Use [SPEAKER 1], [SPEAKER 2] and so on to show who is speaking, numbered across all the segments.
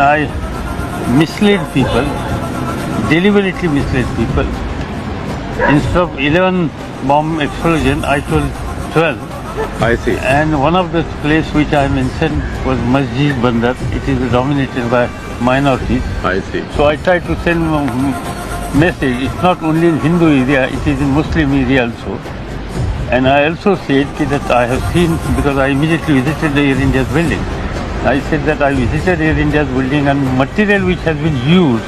[SPEAKER 1] I misled people, deliberately misled people. Instead of 11 bomb explosion, I told 12.
[SPEAKER 2] I see.
[SPEAKER 1] And one of the place which I mentioned was Masjid Bandar. It is dominated by minorities.
[SPEAKER 2] I see.
[SPEAKER 1] So I tried to send a message. It's not only in Hindu area, it is in Muslim area also. And I also said that I have seen, because I immediately visited the Air India's building. I said that I visited Air India's building and material which has been used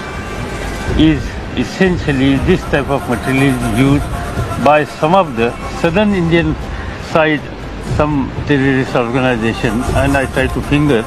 [SPEAKER 1] is essentially this type of material used by some of the southern Indian side, some terrorist organization, and I tried to finger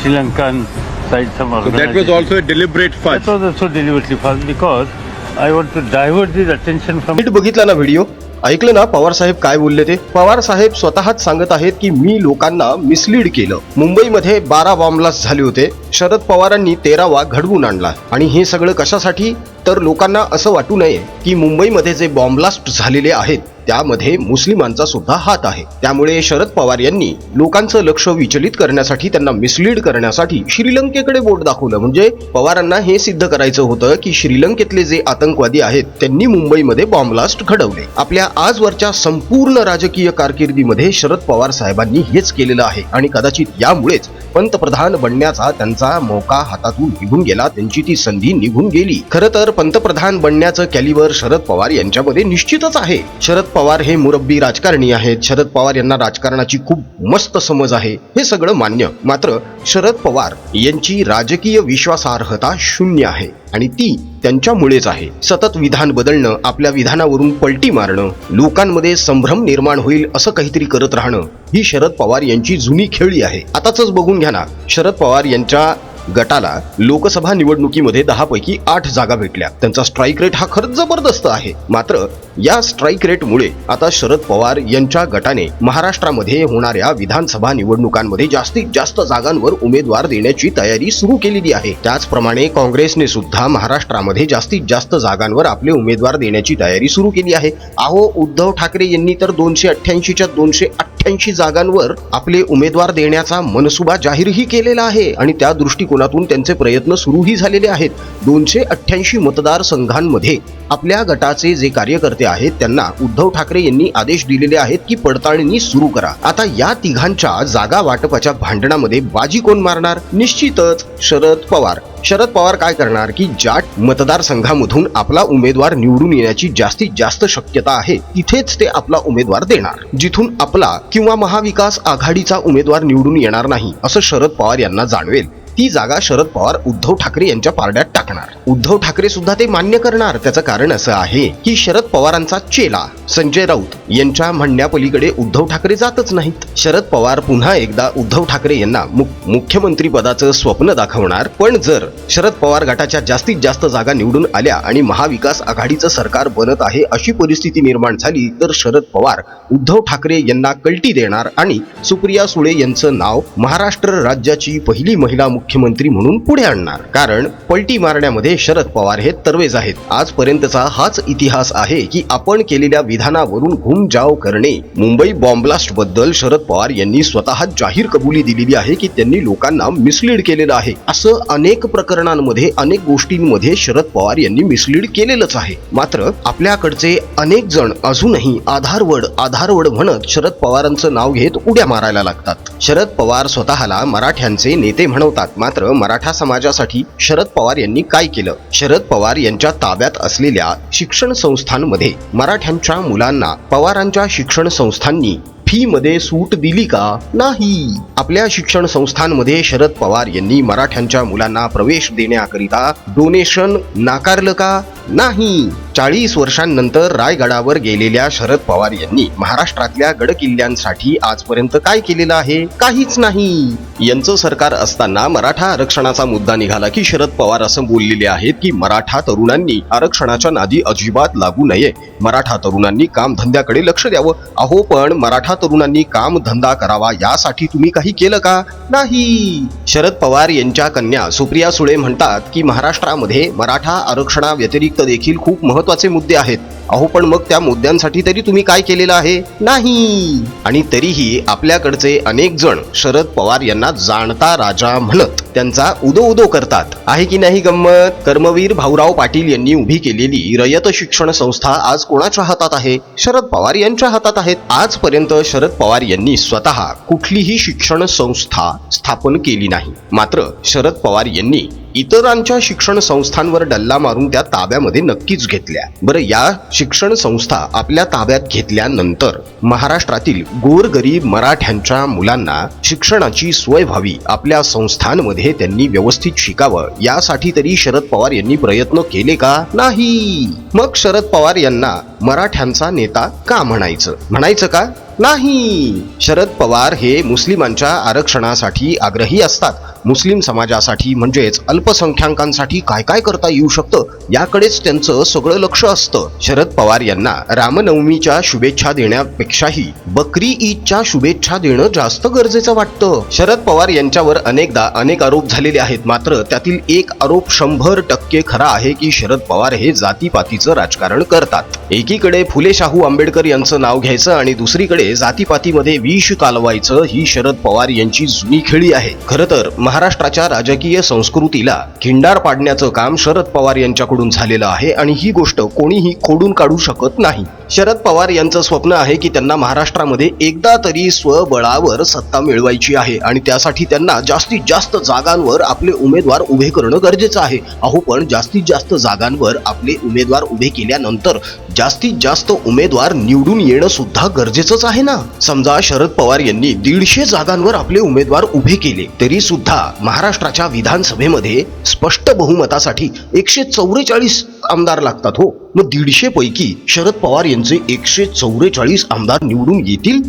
[SPEAKER 1] Sri Lankan side some
[SPEAKER 2] so that was also a deliberate fudge.
[SPEAKER 1] That was also deliberately false because I want to divert this attention from.
[SPEAKER 3] Did you video? ऐकलं ना पवार साहेब काय बोलले ते? पवार साहेब स्वतःच सांगत आहेत की मी लोकांना मिसलीड केलं. मुंबईमध्ये बारा बॉम्बलास्ट झाले होते. शरद पवारांनी तेरावा घडवून आणला. आणि हे सगळं कशासाठी? तर लोकांना असं वाटू नये की मुंबईमध्ये जे बॉम्बलास्ट झालेले आहेत त्यामध्ये मुस्लिमांचा सुद्धा हात आहे. त्यामुळे शरद पवार यांनी लोकांचं लक्ष विचलित करण्यासाठी त्यांना मिसलीड करण्यासाठी श्रीलंकेकडे बोट दाखवलं. म्हणजे पवारांना हे सिद्ध करायचं होतं की श्रीलंकेतले जे आतंकवादी आहेत त्यांनी मुंबईमध्ये बॉम्बलास्ट घडवले. आपल्या आजवरच्या संपूर्ण राजकीय कारकिर्दीमध्ये शरद पवार साहेबांनी हेच केलेलं आहे. आणि कदाचित यामुळेच पंतप्रधान बनण्याचा त्यांचा मौका हातातून निघून गेला त्यांची ती संधी निघून गेली. खरं तर पंतप्रधान बनण्याचं कॅलिबर शरद पवार यांच्यामध्ये निश्चितच आहे. शरद पवार हे मुरब्बी राजकारणी आहेत. शरद पवार यांना राजकारणाची खूप मस्त समज आहे. हे सगळं मान्य. मात्र शरद पवार यांची राजकीय विश्वासार्हता शून्य आहे. आणि ती त्यांच्यामुळेच आहे. सतत विधान बदलणं आपल्या विधानावरून पलटी मारणं लोकांमध्ये संभ्रम निर्माण होईल असं काहीतरी करत राहणं ही शरद पवार यांची जुनी खेळी आहे. आताच बघून घ्या ना. शरद पवार यांच्या गटाला लोकसभा निवडणुकीमध्ये दहा पैकी आठ जागा भेटल्या. त्यांचा स्ट्राईक रेट हा खरंच जबरदस्त आहे. मात्र या स्ट्राईक रेटमुळे आता शरद पवार यांच्या गटाने महाराष्ट्रामध्ये होणाऱ्या विधानसभा निवडणुकांमध्ये जास्तीत जास्त जागांवर उमेदवार देण्याची तयारी सुरू केलेली आहे. त्याचप्रमाणे काँग्रेसने सुद्धा महाराष्ट्रामध्ये जास्तीत जास्त जागांवर आपले उमेदवार देण्याची तयारी सुरू केली आहे. अहो उद्धव ठाकरे यांनी तर दोनशे अठ्ठ्याऐंशीच्या दोनशे अठ्ठ्याऐंशी जागांवर आपले उमेदवार देण्याचा मनसुबा जाहीरही केलेला आहे आणि त्या दृष्टिकोनातून त्यांचे प्रयत्न सुरूही झालेले आहेत. दोनशे अठ्ठ्याऐंशी मतदारसंघांमध्ये आपल्या गटाचे जे कार्यकर्ते आहेत त्यांना उद्धव ठाकरे यांनी आदेश दिलेले आहेत की पडताळणी सुरू करा. आता या तिघांच्या जागा वाटपाच्या भांडणामध्ये बाजी कोण मारणार? निश्चितच शरद पवार. शरद पवार काय करणार की जाट मतदारसंघामधून आपला उमेदवार निवडून येण्याची जास्तीत जास्त शक्यता आहे. तिथेच ते आपला उमेदवार देणार. जिथून आपला किंवा महाविकास आघाडीचा उमेदवार निवडून येणार नाही असं शरद पवार यांना जाणवेल. ती जागा शरद पवार उद्धव ठाकरे यांच्या पारड्यात टाकणार. उद्धव ठाकरे सुद्धा ते मान्य करणार. त्याचं कारण असं आहे की शरद पवारांचा चेला संजय राऊत यांच्या म्हणण्यापलीकडे उद्धव ठाकरे जातच नाहीत. शरद पवार पुन्हा एकदा उद्धव ठाकरे यांना मुख- मुख्यमंत्री पदाचं स्वप्न दाखवणार. पण जर शरद पवार गटाच्या जास्तीत जास्त जागा निवडून आल्या आणि महाविकास आघाडीचं सरकार बनत आहे अशी परिस्थिती निर्माण झाली तर शरद पवार उद्धव ठाकरे यांना कल्टी देणार. आणि सुप्रिया सुळे यांचं नाव महाराष्ट्र राज्याची पहिली महिला मुख्य मुख्यमंत्री म्हणून पुढे आणणार. कारण पलटी मारण्यामध्ये शरद पवार हे तरवेज आहेत. आजपर्यंतचा हाच इतिहास आहे की आपण केलेल्या विधानावरून घुमजाव करणे. मुंबई बॉम्बलास्टबद्दल शरद पवार यांनी स्वतः जाहीर कबुली दिलेली आहे की त्यांनी लोकांना मिसलीड केलेलं आहे. असं अनेक प्रकरणांमध्ये अनेक गोष्टींमध्ये शरद पवार यांनी मिसलीड केलेलंच आहे. मात्र आपल्याकडचे अनेक जण अजूनही आधारवड आधारवड म्हणत शरद पवारांचं नाव घेत उड्या मारायला लागतात. शरद पवार स्वतःला मराठ्यांचे नेते म्हणवतात. मात्र मराठा समाजासाठी शरद पवार यांनी काय केलं? शरद पवार यांच्या ताब्यात असलेल्या शिक्षण संस्थांमध्ये मराठ्यांच्या मुलांना पवारांच्या शिक्षण संस्थांनी फी मध्ये सूट दिली का? नाही. आपल्या शिक्षण संस्थांमध्ये शरद पवार यांनी मराठ्यांच्या मुलांना प्रवेश देण्याकरिता डोनेशन नाकारलं का? नाही. चाळीस वर्षांनंतर रायगडावर गेलेल्या शरद पवार यांनी महाराष्ट्रातल्या गडकिल्ल्यांसाठी आजपर्यंत काय केलेलं आहे? काहीच नाही. यांचं सरकार असताना मराठा आरक्षणाचा मुद्दा निघाला की शरद पवार असं बोललेले आहेत की मराठा तरुणांनी आरक्षणाच्या नादी अजिबात लागू नये. मराठा तरुणांनी कामधंद्याकडे लक्ष द्यावं. अहो पण मराठा तरुणांनी काम धंदा करावा यासाठी तुम्ही काही केलं का? नाही. शरद पवार यांच्या कन्या सुप्रिया सुळे म्हणतात की महाराष्ट्रामध्ये मराठा आरक्षणा व्यतिरिक्त देखील खूप महत्त्वाचे मुद्दे आहेत. अहो पण मग त्या मुद्द्यांसाठी तरी तुम्ही काय केलेलं आहे? नाही. आणि तरीही आपल्याकडचे अनेक जण शरद पवार यांना जाणता राजा म्हणत त्यांचा उदो उदो करतात. आहे की नाही गंमत? कर्मवीर भाऊराव पाटील यांनी उभी केलेली रयत शिक्षण संस्था आज कोणाच्या हातात आहे? शरद पवार यांच्या हातात आहेत. आजपर्यंत शरद पवार यांनी स्वतः कुठलीही शिक्षण संस्था स्थापन केली नाही. मात्र शरद पवार यांनी इतरांच्या शिक्षण संस्थांवर डल्ला मारून त्या ताब्यामध्ये नक्कीच घेतल्या. बरं या शिक्षण संस्था आपल्या ताब्यात घेतल्यानंतर महाराष्ट्रातील गोरगरीब मराठ्यांच्या मुलांना शिक्षणाची सोय व्हावी आपल्या संस्थांमध्ये त्यांनी व्यवस्थित शिकावं यासाठी तरी शरद पवार यांनी प्रयत्न केले का? नाही. मग शरद पवार यांना मराठ्यांचा नेता का म्हणायचं? म्हणायचं का? नाही. शरद पवार हे मुस्लिमांच्या आरक्षणासाठी आग्रही असतात. मुस्लिम समाजासाठी म्हणजेच अल्पसंख्याकांसाठी काय काय करता येऊ शकतं याकडेच त्यांचं सगळं लक्ष असतं. शरद पवार यांना रामनवमीच्या शुभेच्छा देण्यापेक्षाही बकरी ईदच्या शुभेच्छा देणं जास्त गरजेचं वाटतं. शरद पवार यांच्यावर अनेकदा अनेक आरोप झालेले आहेत. मात्र त्यातील एक आरोप शंभर टक्के खरा आहे की शरद पवार हे जातीपातीचं राजकारण करतात. एकीकडे फुले शाहू आंबेडकर यांचं नाव घ्यायचं आणि दुसरीकडे जातीपातीमध्ये विष कालवायचं ही शरद पवार यांची जुनी खेळी आहे. खरं तर महाराष्ट्राच्या राजकीय संस्कृतीला खिंडार पाडण्याचं काम शरद पवार यांच्याकडून झालेलं आहे आणि ही गोष्ट कोणीही खोडून काढू शकत नाही. शरद पवार यांचं स्वप्न आहे की त्यांना महाराष्ट्रामध्ये एकदा तरी स्वबळावर सत्ता मिळवायची आहे आणि त्यासाठी त्यांना जास्तीत जास्त जागांवर आपले उमेदवार उभे करणं गरजेचं आहे. अहो पण जास्तीत जास्त जागांवर आपले उमेदवार उभे केल्यानंतर जास्तीत जास्त उमेदवार निवडून येणं सुद्धा गरजेचंच आहे ना? समजा शरद पवार यांनी दीडशे जागांवर आपले उमेदवार उभे केले तरी सुद्धा महाराष्ट्राच्या विधानसभेमध्ये स्पष्ट बहुमतासाठी एकशे चौवेचाळीस आमदार लागतात हो. मग दीडशे पैकी शरद पवार यांचे एकशे चौवेचाळीस आमदार निवडून येतील?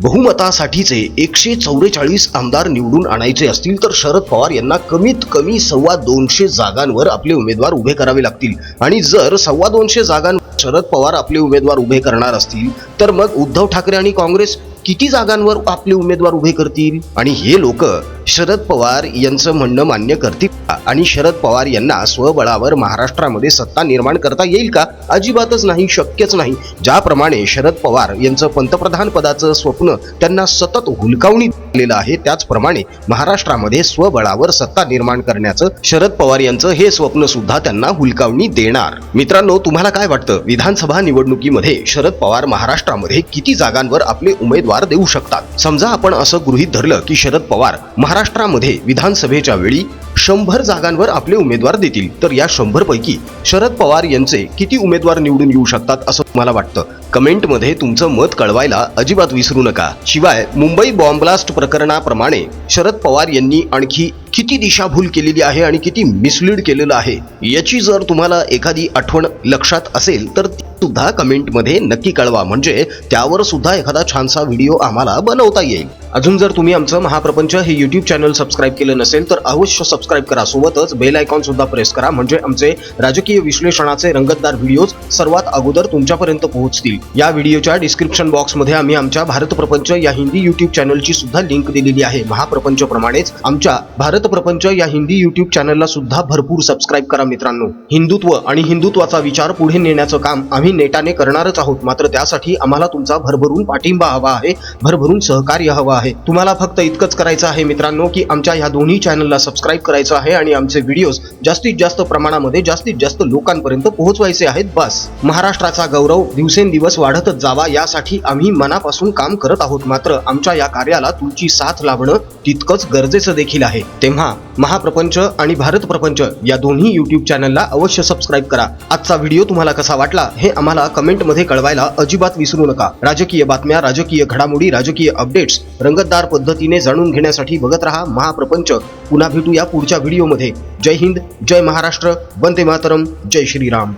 [SPEAKER 3] बहुमतासाठीचे एकशे चौवेचाळीस आमदार निवडून आणायचे असतील तर शरद पवार यांना कमीत कमी सव्वा दोनशे जागांवर आपले उमेदवार उभे करावे लागतील. आणि जर सव्वा दोनशे जागांवर शरद पवार आपले उमेदवार उभे करणार असतील तर मग उद्धव ठाकरे आणि काँग्रेस किती जागांवर आपले उमेदवार उभे करतील? आणि हे लोक शरद पवार यांचं म्हणणं मान्य करतील आणि शरद पवार यांना स्वबळावर महाराष्ट्रामध्ये सत्ता निर्माण करता येईल का? अजिबातच नाही शक्यच नाही. ज्याप्रमाणे शरद पवार यांचं पंतप्रधान पदाचं स्वप्न त्यांना सतत हुलकावणी दिलेलं आहे त्याचप्रमाणे महाराष्ट्रामध्ये स्वबळावर सत्ता निर्माण करण्याचं शरद पवार यांचं हे स्वप्न सुद्धा त्यांना हुलकावणी देणार. मित्रांनो तुम्हाला काय वाटतं? विधानसभा निवडणुकीमध्ये शरद पवार महाराष्ट्रामध्ये किती जागांवर आपले उमेदवार देऊ शकतात. समजा आपण असं गृहीत धरलं की शरद पवार महाराष्ट्रामध्ये विधानसभेच्या वेळी शंभर जागांवर आपले उमेदवार देतील तर या शंभर पैकी शरद पवार यांचे किती उमेदवार निवडून येऊ शकतात असं तुम्हाला वाटतं? कमेंटमध्ये तुमचं मत कळवायला अजिबात विसरू नका. शिवाय मुंबई बॉम्ब ब्लास्ट प्रकरणाप्रमाणे शरद पवार यांनी आणखी किती दिशाभूल केलेली आहे आणि किती मिसलीड केलेलं आहे याची जर तुम्हाला एखादी आठवण लक्षात असेल तर ती सुद्धा कमेंटमध्ये नक्की कळवा. म्हणजे त्यावर सुद्धा एखादा छानसा व्हिडिओ आम्हाला बनवता येईल. अजून जर तुम्ही आमचं महाप्रपंच हे युट्यूब चॅनल सबस्क्राईब केलं नसेल तर अवश्य सबस्क्राईब करा. सोबतच बेल आयकॉन सुद्धा प्रेस करा. म्हणजे आमचे राजकीय विश्लेषणाचे रंगतदार व्हिडिओज सर्वात अगोदर तुमच्यापर्यंत पोहोचतील. या व्हिडिओच्या डिस्क्रिप्शन बॉक्समध्ये आम्ही आमच्या भारत प्रपंच या हिंदी युट्यूब चॅनलची सुद्धा लिंक दिलेली आहे. महाप्रपंच प्रमाणेच आमच्या भारत प्रपंच या हिंदी युट्यूब चॅनलला सुद्धा भरपूर सबस्क्राईब करा मित्रांनो. हिंदुत्व आणि हिंदुत्वाचा विचार पुढे नेण्याचं काम आम्ही नेटाने करणारच आहोत. मात्र त्यासाठी आम्हाला तुमचा भरभरून पाठिंबा हवा आहे. भरभरून सहकार्य हवं आहे. तुम्हाला फक्त इतकंच करायचं आहे मित्रांनो की आमच्या ह्या दोन्ही चॅनलला सबस्क्राईब करायचं आहे आणि आमचे व्हिडिओज जास्तीत जास्त प्रमाणामध्ये जास्तीत जास्त लोकांपर्यंत पोहोचवायचे आहेत. बस. महाराष्ट्राचा गौरव दिवसेंदिवस वाढतच जावा यासाठी आम्ही मनापासून काम करत आहोत. मात्र आमच्या या कार्याला तुमची साथ लाभणं तितकंच गरजेचं देखील आहे. तेव्हा महाप्रपंच आणि भारत प्रपंच या दोन्ही युट्यूब चॅनलला अवश्य सबस्क्राईब करा. आजचा व्हिडिओ तुम्हाला कसा वाटला हे आम्हाला कमेंटमध्ये कळवायला अजिबात विसरू नका. राजकीय बातम्या राजकीय घडामोडी राजकीय अपडेट्स रंगतदार पद्धतीने जाणून घेण्यासाठी बघत रहा महाप्रपंच. पुन्हा भेटूया पुढच्या व्हिडिओमध्ये जय हिंद जय महाराष्ट्र वंदे मातरम जय श्रीराम.